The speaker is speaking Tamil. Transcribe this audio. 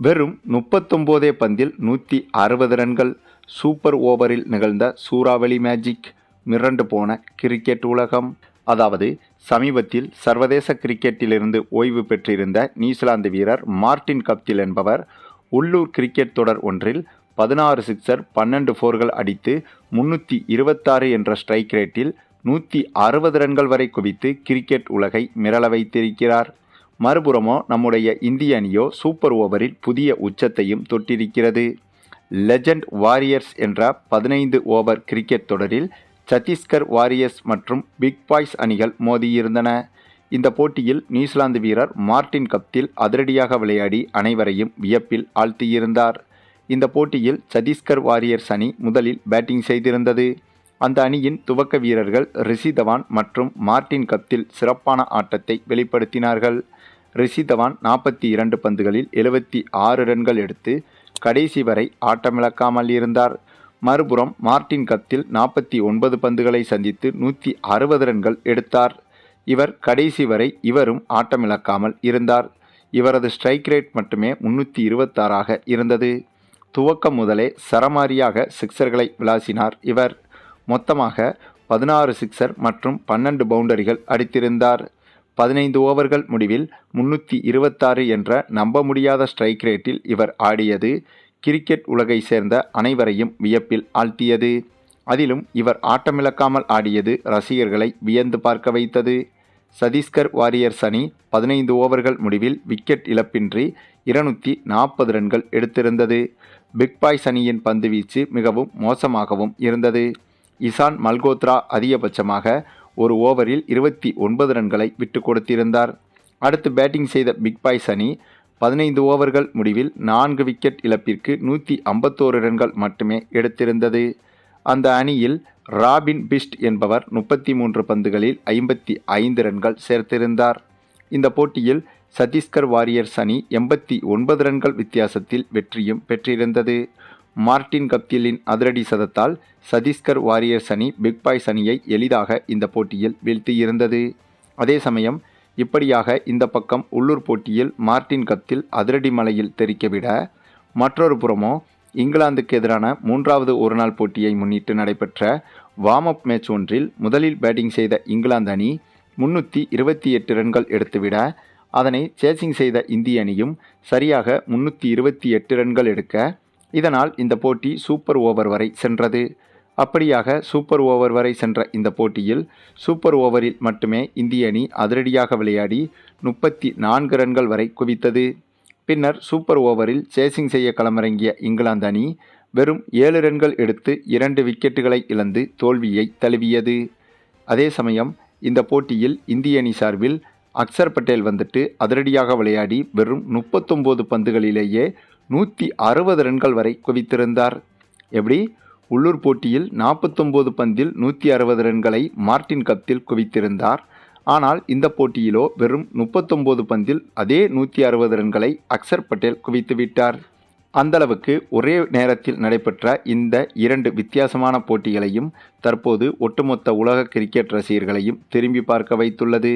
வெறும் முப்பத்தொம்போதே பந்தில் நூற்றி அறுபது ரன்கள் சூப்பர் ஓவரில் நிகழ்ந்த சூறாவளி மேஜிக் மிரண்டு போன கிரிக்கெட் உலகம். அதாவது சமீபத்தில் சர்வதேச கிரிக்கெட்டிலிருந்து ஓய்வு பெற்றிருந்த நியூசிலாந்து வீரர் மார்டின் கப்தில் என்பவர் உள்ளூர் கிரிக்கெட் தொடர் ஒன்றில் பதினாறு சிக்சர் பன்னெண்டு ஃபோர்கள் அடித்து முன்னூற்றி இருபத்தாறு என்ற ஸ்ட்ரைக் ரேட்டில் நூற்றி அறுபது ரன்கள் வரை குவித்து கிரிக்கெட் உலகை மிரள வைத்திருக்கிறார். மறுபுறமோ நம்முடைய இந்திய அணியோ சூப்பர் ஓவரில் புதிய உச்சத்தையும் தொட்டிருக்கிறது. லெஜண்ட் வாரியர்ஸ் என்ற பதினைந்து ஓவர் கிரிக்கெட் தொடரில் சத்தீஸ்கர் வாரியர்ஸ் மற்றும் பிக் பாய்ஸ் அணிகள் மோதியிருந்தன. இந்த போட்டியில் நியூசிலாந்து வீரர் மார்டின் கப்தில் அதிரடியாக விளையாடி அனைவரையும் வியப்பில் ஆழ்த்தியிருந்தார். இந்த போட்டியில் சத்தீஸ்கர் வாரியர்ஸ் அணி முதலில் பேட்டிங் செய்திருந்தது. அந்த அணியின் துவக்க வீரர்கள் ரிஷி தவான் மற்றும் மார்டின் கப்தில் சிறப்பான ஆட்டத்தை வெளிப்படுத்தினார்கள். ரிஷி தவான் நாற்பத்தி இரண்டு பந்துகளில் எழுபத்தி ஆறு ரன்கள் எடுத்து கடைசி வரை ஆட்டமிழக்காமல் இருந்தார். மறுபுறம் மார்டின் கத்தில் நாற்பத்தி ஒன்பது பந்துகளை சந்தித்து நூற்றி அறுபது ரன்கள் எடுத்தார். இவர் கடைசி வரை இவரும் ஆட்டமிழக்காமல் இருந்தார். இவரது ஸ்ட்ரைக் ரேட் மட்டுமே முன்னூற்றி இருபத்தாறாக இருந்தது. துவக்கம் முதலே சரமாரியாக சிக்சர்களை விளாசினார் இவர். மொத்தமாக பதினாறு சிக்ஸர் மற்றும் பன்னெண்டு பவுண்டரிகள் அடித்திருந்தார். பதினைந்து ஓவர்கள் முடிவில் முன்னூற்றி இருபத்தாறு என்ற நம்ப முடியாத ஸ்ட்ரைக் ரேட்டில் இவர் ஆடியது கிரிக்கெட் உலகை சேர்ந்த அனைவரையும் வியப்பில் ஆழ்த்தியது. அதிலும் இவர் ஆட்டமிழக்காமல் ஆடியது ரசிகர்களை வியந்து பார்க்க வைத்தது. சதீஸ்கர் வாரியர்ஸ் அணி பதினைந்து ஓவர்கள் முடிவில் விக்கெட் இழப்பின்றி இருநூற்றி நாற்பது ரன்கள் எடுத்திருந்தது. பிக் பாய்ஸ் அணியின் பந்துவீச்சு மிகவும் மோசமாகவும் இருந்தது. இசான் மல்கோத்ரா அதிகபட்சமாக ஒரு ஓவரில் இருபத்தி ஒன்பது ரன்களை விட்டு கொடுத்திருந்தார். அடுத்து பேட்டிங் செய்த பிக் பாய்ஸ் அணி பதினைந்து ஓவர்கள் முடிவில் நான்கு விக்கெட் இழப்பிற்கு நூற்றி ஐம்பத்தோரு ரன்கள் மட்டுமே எடுத்திருந்தது. அந்த அணியில் ராபின் பிஸ்ட் என்பவர் முப்பத்தி மூன்று பந்துகளில் ஐம்பத்தி ஐந்து ரன்கள் சேர்த்திருந்தார். இந்த போட்டியில் சத்தீஸ்கர் வாரியர்ஸ் அணி எண்பத்தி ஒன்பது ரன்கள் வித்தியாசத்தில் வெற்றியும் பெற்றிருந்தது. மார்டின் கப்திலின் அதிரடி சதத்தால் சதீஸ்கர் வாரியர்ஸ் அணி பிக் பாய்ஸ் அணியை எளிதாக இந்த போட்டியில் வீழ்த்தியிருந்தது. அதே சமயம் இப்படியாக இந்த பக்கம் உள்ளூர் போட்டியில் மார்டின் கப்தில் அதிரடி மலையில் தெரிக்கவிட மற்றொரு புறமோ இங்கிலாந்துக்கு எதிரான மூன்றாவது ஒருநாள் போட்டியை முன்னிட்டு நடைபெற்ற வார்ம் அப் மேட்ச் ஒன்றில் முதலில் பேட்டிங் செய்த இங்கிலாந்து அணி முன்னூற்றி இருபத்தி எட்டு ரன்கள் எடுத்துவிட அதனை சேசிங் செய்த இந்திய அணியும் சரியாக முன்னூற்றி இருபத்தி எட்டு ரன்கள் எடுக்க இதனால் இந்த போட்டி சூப்பர் ஓவர் வரை சென்றது. அப்படியாக சூப்பர் ஓவர் வரை சென்ற இந்த போட்டியில் சூப்பர் ஓவரில் மட்டுமே இந்திய அணி அதிரடியாக விளையாடி முப்பத்தி நான்கு ரன்கள் வரை குவித்தது. பின்னர் சூப்பர் ஓவரில் சேசிங் செய்ய களமிறங்கிய இங்கிலாந்து அணி வெறும் ஏழு ரன்கள் எடுத்து இரண்டு விக்கெட்டுகளை இழந்து தோல்வியை தழுவியது. அதே சமயம் இந்த போட்டியில் இந்திய அணி சார்பில் அக்சர் பட்டேல் வந்துட்டு அதிரடியாக விளையாடி வெறும் முப்பத்தொம்போது பந்துகளிலேயே நூற்றி அறுபது ரன்கள் வரை குவித்திருந்தார். எப்படி? உள்ளூர் போட்டியில் நாற்பத்தொம்போது பந்தில் நூற்றி அறுபது ரன்களை மார்டின் கப்தில் குவித்திருந்தார். ஆனால் இந்த போட்டியிலோ வெறும் முப்பத்தொம்போது பந்தில் அதே நூற்றி அறுபது ரன்களை அக்சர் பட்டேல் குவித்துவிட்டார் அந்தளவுக்கு ஒரே நேரத்தில் நடைபெற்ற இந்த இரண்டு வித்தியாசமான போட்டிகளையும் தற்போது ஒட்டுமொத்த உலக கிரிக்கெட் ரசிகர்களையும் திரும்பி பார்க்க வைத்துள்ளது.